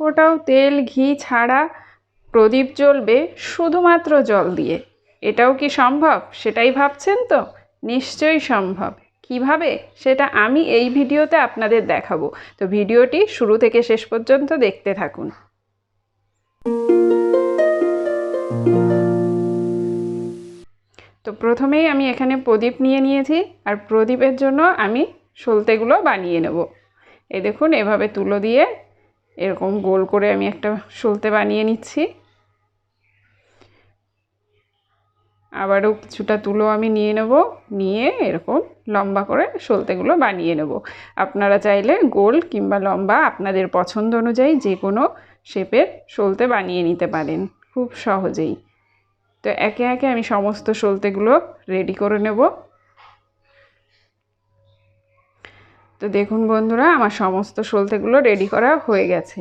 ফোটাও তেল, ঘি ছাড়া প্রদীপ জ্বলবে শুধুমাত্র জল দিয়ে। এটাও কি সম্ভব? সেটাই ভাবছেন তো? নিশ্চয়ই সম্ভব। কীভাবে? সেটা আমি এই ভিডিওতে আপনাদের দেখাবো। তো ভিডিওটি শুরু থেকে শেষ পর্যন্ত দেখতে থাকুন। তো প্রথমেই আমি এখানে প্রদীপ নিয়ে নিয়েছি আর প্রদীপের জন্য আমি সলতেগুলো বানিয়ে নেব। এই দেখুন, এভাবে তুলো দিয়ে এরকম গোল করে আমি একটা সলতে বানিয়ে নিচ্ছি। আবারও কিছুটা তুলো আমি নিয়ে নেব, নিয়ে এরকম লম্বা করে সলতেগুলো বানিয়ে নেব। আপনারা চাইলে গোল কিংবা লম্বা আপনাদের পছন্দ অনুযায়ী যে কোনো শেপের সলতে বানিয়ে নিতে পারেন, খুব সহজেই। তো একে একে আমি সমস্ত সলতেগুলো রেডি করে নেব। তো দেখুন বন্ধুরা, আমার সমস্ত সলতেগুলো রেডি করা হয়ে গেছে।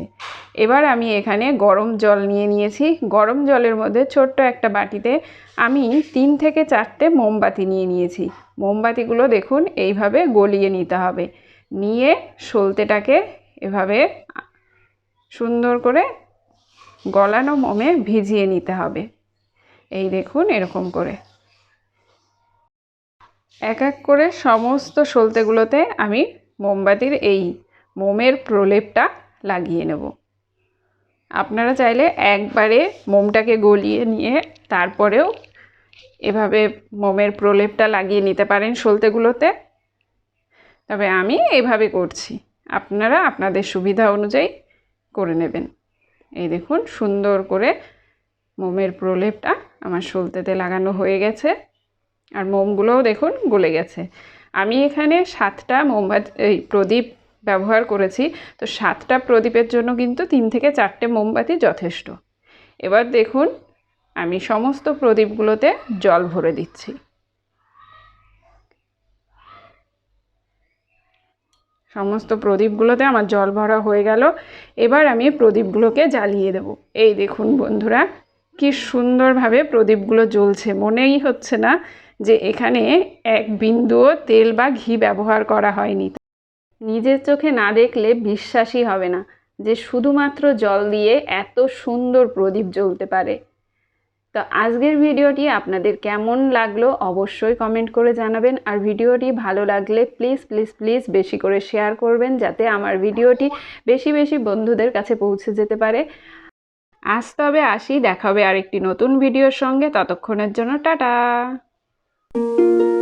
এবার আমি এখানে গরম জল নিয়ে নিয়েছি। গরম জলের মধ্যে ছোট্ট একটা বাটিতে আমি তিন থেকে চারটে মোমবাতি নিয়ে নিয়েছি। মোমবাতিগুলো দেখুন, এইভাবে গলিয়ে নিতে হবে। নিয়ে সলতেটাকে এভাবে সুন্দর করে গলানো মোমে ভিজিয়ে নিতে হবে। এই দেখুন, এরকম করে। এক এক করে সমস্ত সলতেগুলোতে আমি মোমবাতির এই মোমের প্রলেপটা লাগিয়ে নেব। আপনারা চাইলে একবারে মোমটাকে গলিয়ে নিয়ে তারপরেও এভাবে মোমের প্রলেপটা লাগিয়ে নিতে পারেন সলতেগুলোতে। তবে আমি এভাবে করছি। আপনারা আপনাদের সুবিধা অনুযায়ী করে নেবেন। এই দেখুন, সুন্দর করে মোমের প্রলেপটা আমার সলতেতে লাগানো হয়ে গেছে। আর মোমগুলোও দেখুন গলে গেছে। আমি এখানে সাতটা মোমবাতি, এই প্রদীপ ব্যবহার করেছি। তো সাতটা প্রদীপের জন্য কিন্তু তিন থেকে চারটে মোমবাতি যথেষ্ট। এবার দেখুন, আমি সমস্ত প্রদীপগুলোতে জল ভরে দিচ্ছি। সমস্ত প্রদীপগুলোতে আমার জল ভরা হয়ে গেল। এবার আমি প্রদীপগুলোকে জ্বালিয়ে দেব। এই দেখুন বন্ধুরা, কি সুন্দরভাবে প্রদীপগুলো জ্বলছে। মনেই হচ্ছে না যে এখানে এক বিন্দুও তেল বা ঘি ব্যবহার করা হয়নি। নিজের চোখে না দেখলে বিশ্বাসই হবে না যে শুধুমাত্র জল দিয়ে এত সুন্দর প্রদীপ জ্বলতে পারে। তো আজকের ভিডিওটি আপনাদের কেমন লাগল অবশ্যই কমেন্ট করে জানাবেন। আর ভিডিওটি ভালো লাগলে প্লিজ প্লিজ প্লিজ বেশি করে শেয়ার করবেন যাতে আমার ভিডিওটি বেশি বেশি বন্ধুদের কাছে পৌঁছে যেতে পারে। আজ তবে আসি দেখাবে আরেকটি নতুন ভিডিওর সঙ্গে। ততক্ষণের জন্য টাটা! Música